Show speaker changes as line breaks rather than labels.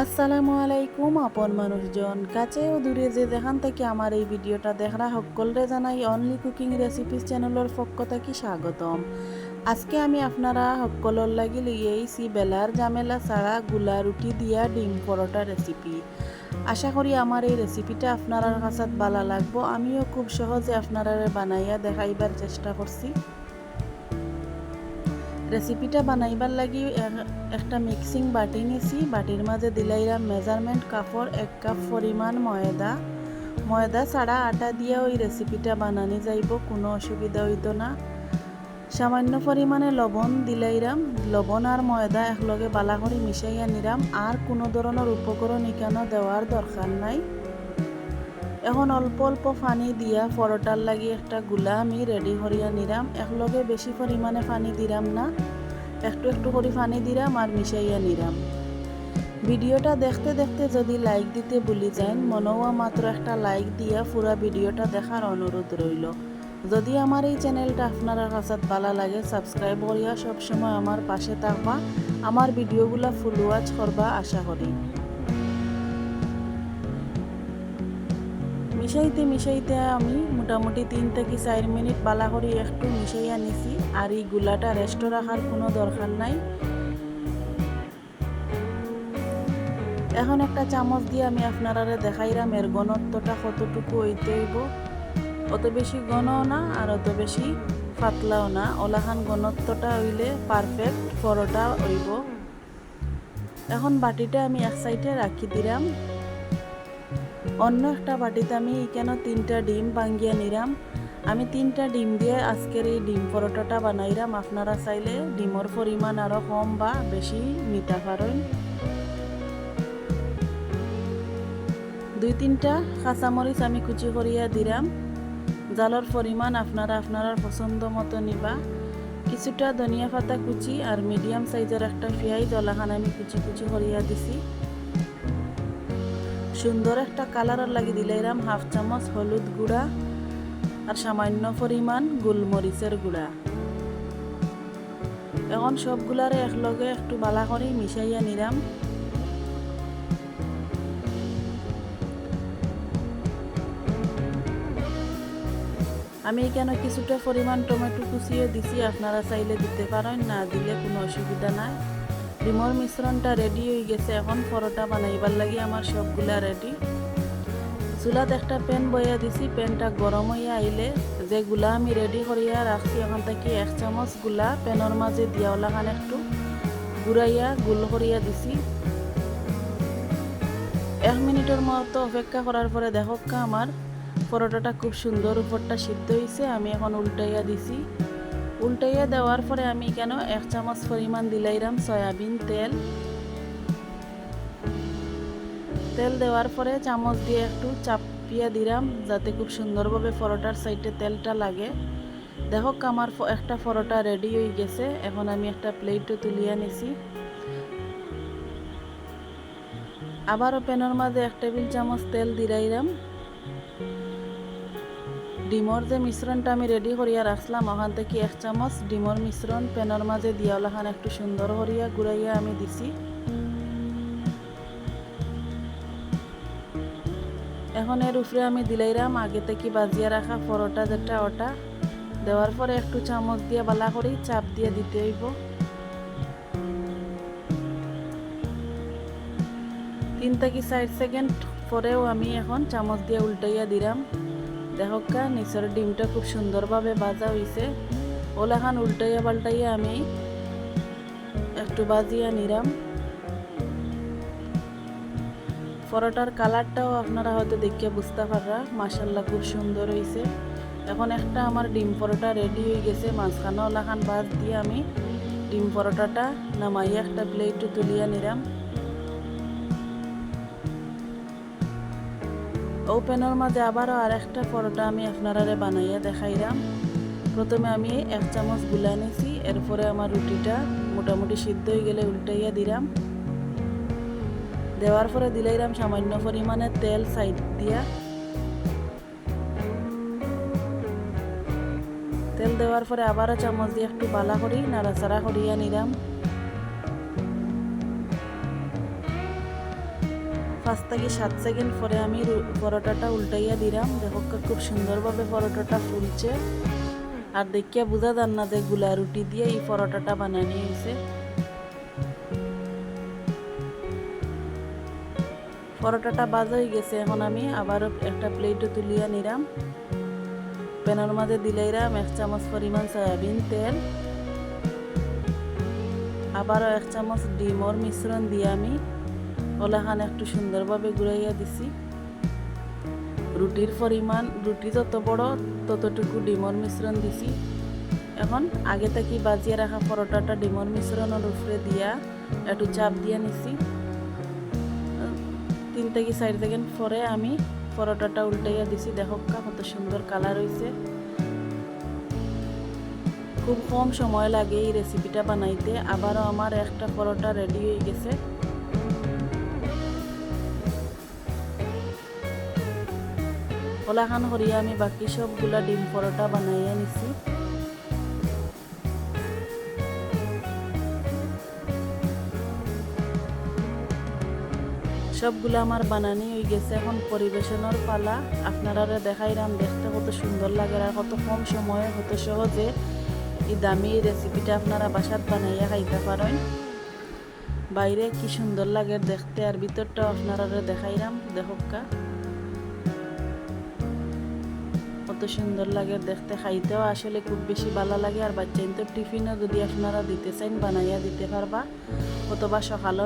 আসসালামু আলাইকুম, আপন মানুষজন। কাছে ও দূরে যে যেখান থেকে আমার এই ভিডিওটা দেখরা সকলরে জানাই অনলি কুকিং রেসিপিস চ্যানেলের পক্ষ থেকে স্বাগতম। আজকে আমি আপনারা সকলর লাগি লিয়েছি বেলার জামেলা ছাড়া গুলা রুটি দিয়া ডিম পরোটা রেসিপি আশা করি আমার এই রেসিপিটা আপনার কাছে ভালো লাগবো। আমিও খুব সহজে আপনারা বানাইয়া দেখাইবার চেষ্টা করছি। রেসিপিটা বানাইবার লাগি একটা মিক্সিং বাটি নিছি। বাটির মাঝে দিলাইলাম মেজারমেন্ট কাপড়, এক কাপ পরিমাণ ময়দা। ময়দা ছাড়া আটা দিয়ে ওই রেসিপিটা বানানি যাইব, কোনো অসুবিধা হইতো না। সামান্য পরিমাণে লবণ দিলাইরাম। লবণ আর ময়দা একলগে বালা করে মিশাইয়া নিরাম। আর কোনো ধরনের উপকরণ ইকানো দেওয়ার দরকার নাই। এখন অল্প অল্প পানি দিয়া পরোটার লাগি একটা গুলা আমি রেডি করিয়া নিরাম একলগে বেশি পরিমাণে পানি দিরাম না। একটু একটু করে পানি দিরাম আর মিশাইয়া নিরাম ভিডিওটা দেখতে দেখতে যদি লাইক দিতে ভুলি যান মনোয়া মাত্র একটা লাইক দিয়া পুরা ভিডিওটা দেখার অনুরোধ রইল যদি আমার এই চ্যানেলটা আপনার কাছে ভালো লাগে সাবস্ক্রাইব করিয়া সবসময় আমার পাশে থাকবা। আমার ভিডিওগুলা ফুল ওয়াচ করবা আশা করি মিশাইতে মিশাইতে আমি মোটামুটি তিন থেকে চার মিনিট বালা করে একটু মিশাইয়া নিছি আর এই গুলাটা রেস্ট রাখার কোনো দরকার নাই। এখন একটা চামচ দিয়ে আমি আপনারা দেখাইলাম, এর ঘনত্বটা কতটুকু হইতে হইব। অত বেশি ঘনও না, আর অত বেশি পাতলাও না। ওলাখান ঘনত্বটা হইলে পারফেক্ট পরোটা হইব। এখন বাটিটা আমি এক সাইডে রাখি দিলাম। অন্য একটা বাটিতে আমি কেন তিনটা ডিম ভাঙ্গিয়ে নিলাম? আমি তিনটা ডিম দিয়ে আজকের এই ডিম পরোটাটা বানাইলাম। আপনারা চাইলে ডিমর পরিমাণ আরও কম বা বেশি নিতে পারেন। দুই তিনটা কাঁচামরিচ আমি কুচি করিয়া দিলাম। জালর পরিমাণ আপনারা আপনারা পছন্দ মতো নিবা। কিছুটা ধনিয়া পাতা কুচি আর মিডিয়াম সাইজের একটা পেঁয়াজ ওলাখান আমি কুচি কুচি করিয়া দিছি। সুন্দর একটা কালারের লাগি দিলাইরাম হাফ চামচ হলুদ গুঁড়া আর সামান্য পরিমাণ গোলমরিচের গুঁড়া। এখন সবগুলারে একলগে একটু বালা করে মিশাইয়া নিলাম। আমি এখানে কিছুটা পরিমাণ টমেটো কুচিয়ে দিছি, আপনারা চাইলে দিতে পারেন, না দিলে কোনো অসুবিধা নাই। ডিমর মিশ্রণটা রেডি হয়ে গেছে। এখন পরোটা বানাইবার লাগি আমার সবগুলা রেডি চুলাত একটা প্যান বইয়া দিছি। প্যানটা গরম হইয়া আইলে যে গুলা আমি রেডি করিয়া রাখছি এখন থেকে এক চামচগুলা প্যানের মাঝে দিয়া ওলাখান একটু ঘুরাইয়া গুল করিয়া দিছি। এক মিনিটের মতো অপেক্ষা করার পরে দেখোকা আমার পরোটাটা খুব সুন্দর উপরটা সিদ্ধ হয়েছে আমি এখন উল্টাইয়া দিছি। উল্টাইয়া দেওয়ার পরে আমি কেন এক চামচ পরিমাণ দিলাইরাম সয়াবিন তেল। তেল দেওয়ার পরে চামচ দিয়ে একটু চাপিয়া দিলাম যাতে খুব সুন্দরভাবে পরোটার সাইডে তেলটা লাগে। দেখো আমার একটা পরোটা রেডি হয়ে গেছে। এখন আমি একটা প্লেটও তুলিয়া নিছি। আবারও প্যানের মাঝে এক টেবিল চামচ তেল দিলাইরাম। ডিমর যে মিশ্রণটা আমি রেডি করিয়া রাখলাম ওখান থেকে এক চামচ ডিমর মিশ্রণ প্যানের মাঝে দিয়া ওলাখান একটু সুন্দর করিয়া গুড়াইয়া আমি দিছি। এখন এর উপরে আমি দিলাইরাম আগে থেকে বাজিয়া রাখা পরোটা যেটা ওটা দেওয়ার পরে একটু চামচ দিয়ে বালা করি চাপ দিয়ে দিতে হইব। তিন থেকে ষাট সেকেন্ড পরেও আমি এখন চামচ দিয়ে উল্টাইয়া দিলাম দেখকা নিচের ডিমটা খুব সুন্দরভাবে ভাজা হয়েছে ওলাখান উল্টাইয়া পাল্টাইয়া আমি একটু বাজিয়া নিলাম। পরোটার কালারটাও আপনারা হয়তো দেখে বুঝতে পাররা। মাসাল্লাহ খুব সুন্দর হয়েছে এখন একটা আমার ডিম পরোটা রেডি হয়ে গেছে। মাঝখানে ওলাখান বাদ দিয়ে আমি ডিম পরোটাটা নামাইয়া একটা প্লেটে তুলিয়া নিলাম। ও প্যানের মাঝে আবারও আর একটা পরোটা আমি আপনারা বানাইয়া দেখাইলাম। প্রথমে আমি এক চামচগুলা নিছি, এরপরে আমার রুটিটা মোটামুটি সিদ্ধ হয়ে গেলে উল্টাইয়া দিলাম। দেওয়ার পরে দিলাইলাম সামান্য পরিমাণে তেল সাইড দিয়া। তেল দেওয়ার পরে আবারও চামচ দিয়ে একটু বালা করি, নাড়াচাড়া করিয়া নিলাম। পাঁচ থেকে সাত সেকেন্ড পরে আমি পরোটাটা উল্টাইয়া দিলাম। দেখো খুব সুন্দরভাবে পরোটাটা ফুলছে। আর দেখিয়া বোঝা যান না যে গুলা রুটি দিয়ে এই পরোটাটা বানানি হয়েছে। পরোটাটা বাজা হয়ে গেছে, এখন আমি আবারও একটা প্লেটে তুলিয়া নিলাম। প্যানের মাঝে দিলাইরাম এক চামচ পরিমাণ সয়াবিন তেল। আবারও এক চামচ ডিমর মিশ্রণ দিয়ে আমি ওলাখান একটু সুন্দরভাবে ঘুরাইয়া দিছি। রুটির পরিমাণ, রুটি যত বড়, ততটুকু ডিমর মিশ্রণ দিছি। এখন আগে থেকে বাজিয়ে রাখা পরোটাটা ডিমর মিশ্রণের উপরে দিয়া একটু চাপ দিয়ে নিছি। তিন থেকে চার সেকেন্ড পরে আমি পরোটাটা উল্টাইয়া দিছি। দেখো কত সুন্দর কালার হয়েছে খুব কম সময় লাগে এই রেসিপিটা বানাইতে। আবারও আমার একটা পরোটা রেডি হয়ে গেছে। কলাখান হরিয়া আমি বাকি সবগুলা ডিম পরোটা বানাইয়া নিছি। সবগুলো আমার বানানি হয়ে গেছে এখন পরিবেশনের পালা। আপনারা দেখাইলাম দেখতে কত সুন্দর লাগে আর কত কম সময়ে কত সহজে এই দামি রেসিপিটা আপনারা বাসাত বানাইয়া খাইতে পারেন বাইরে কি সুন্দর লাগে দেখতে আর ভিতরটাও আপনারা দেখাইলাম দেখকা সুন্দর লাগে দেখতে, খাইতেও আসলে খুব বেশি ভালো লাগে। আর বাচ্চা টিফিনও যদি আপনারা দিতে চান, বানাইয়া দিতে পারবা। অথবা সকালেও